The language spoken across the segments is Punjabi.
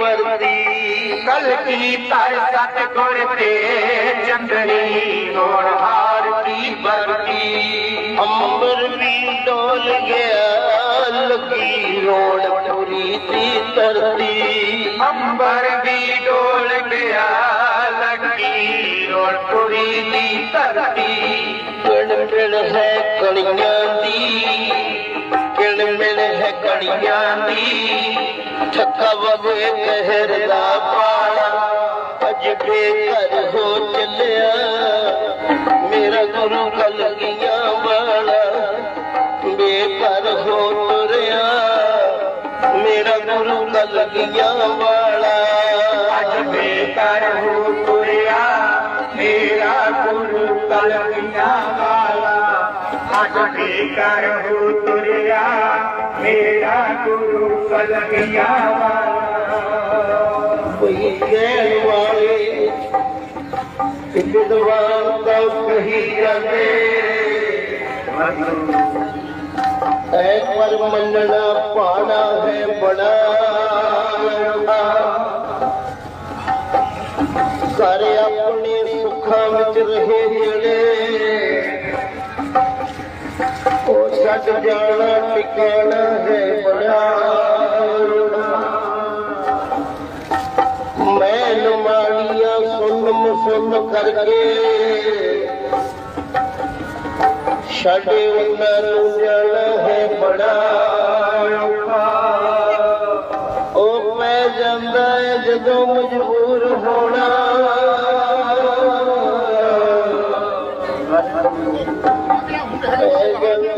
وردي. ڪل تي هاري ورتي امر به ڊول گيا لڪي روڙي دي ڌرتي. امبر به ڊول ڪيا لڪي رول ٽري دي ڌرتي. ته ਮਿਲ ਮਿਣ ਹੈ ਕਣੀਆਂ ਦੀ। ਠੱਕਾ ਵਵੇ ਕਹਿਰ ਦਾ ਪਾਲਾ। ਅਜ ਬੇਘਰ ਹੋ ਚੱਲਿਆ। ਮੇਰਾ ਗੁਰੂ ਕਲਗੀਆਂ ਵਾਲਾ। ਬੇਘਰ ਹੋ ਤੁਰਿਆ। ਮੇਰਾ ਗੁਰੂ ਕਲਗੀਆਂ ਵਾਲਾ। ਅੱਜ ਬੇਕਰ ਹੋ ਤੁਰਿਆ। ਮੇਰਾ ਗੁਰੂ ਕਲਗੀਆਂ ਵਾਲਾ। ਅੱਜ ਬੇਕਰ ਹੋ ਤੁਰਿਆ, ਮੇਰਾ ਗੁਰੂ ਕਲਗੀਆਂ ਕੋਈ ਕਹਿਣ ਵਾਲੇ ਵਿਦਵਾਨ ਤਾਂ ਕਹੀ ਜਾਂਦੇ। ਐ ਪਰ ਮੰਨਣਾ ਪਾਣਾ ਹੈ ਬੜਾ ਸਾਰੇ ਆਪਣੇ ਸੁੱਖਾਂ ਵਿੱਚ ਰਹੇ ਜਿਹੜੇ ਛੱਡ ਜਾਣਾ ਟਿਕਾਣਾ ਹੈ ਬੜਾ ਮੈਂ ਨਮਾਣੀਆਂ ਸੁਣ ਮੁਸੁੰਨ ਕਰਕੇ ਛੱਡੇ ਉਹਨਾਂ ਨੂੰ ਜਾਣਾ ਹੈ ਬੜਾ ਉਹ ਪੈ ਜਾਂਦਾ ਜਦੋਂ ਮਜਬੂਰ ਹੋਣਾ। ਪੈ ਜਾਂਦਾ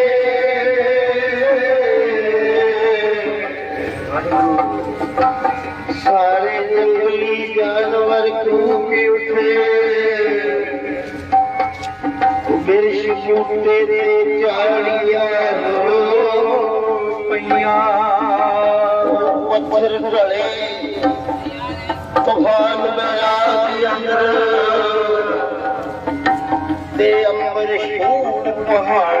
ਬਿਰਸ਼ ਬੂਟੇ ਤੇ ਝਾੜੀਆਂ ਪਈਆਂ ਪੱਥਰ ਢਲੇ ਤੂਫਾਨ ਮੇਰਾ ਦੇ ਅੰਦਰ ਤੇ ਅੰਬਰ ਸ਼ੂਟ ਪਹਾੜ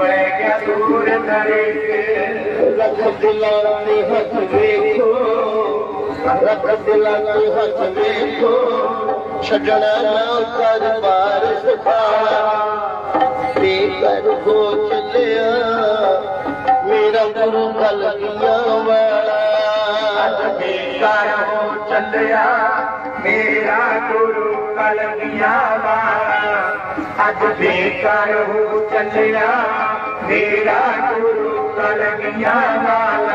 رک دا رک دل هس وي ٿو ميرا ڪليا والويا ميرا ਅੱਜ ਬੇਕਰ ਹੋ ਚੱਲਿਆ ਮੇਰਾ ਗੁਰੂ ਕਲਗੀਆਂ ਨਾਲ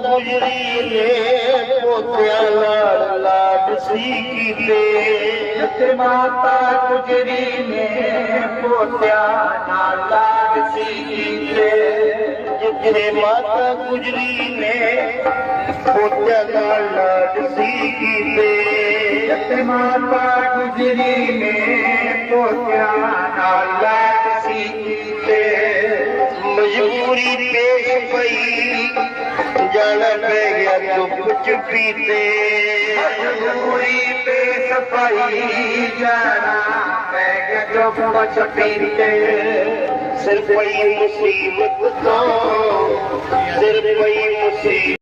ਗੁਜਰੀ ਨੇ पोत सी गुजरी में पोता नाला सी गुजर माता गुजरी में पोता लाट सी किले माता गुजरी में पोता नाला मजबूरी पेश पई। जाना पै गया दुख चुपी ते मजबूरी पेश पई जाना पै गया दुख चुपी ते सिर पई मुसीबत तो सिर पई मुसीबत।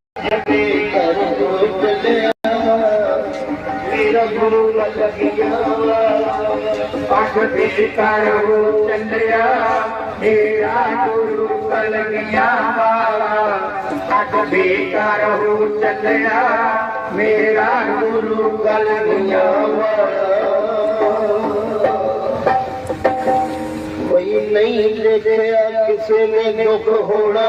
ਦੇ ਘਰ ਤੋਂ ਚੱਲਿਆ ਮੇਰਾ ਗੁਰੂ ਲੱਗਿਆ ਅੱਖ ਦੇ ਕਰੋ ਚੱਲਿਆ ਮੇਰਾ ਗੁਰੂ ਕਲਗੀਆਂ ਵਾਲਾ ਕੋਈ ਨਹੀਂ ਦੇਖਿਆ ਕਿਸੇ ਨੇ ਦੁੱਖ ਹੋਣਾ।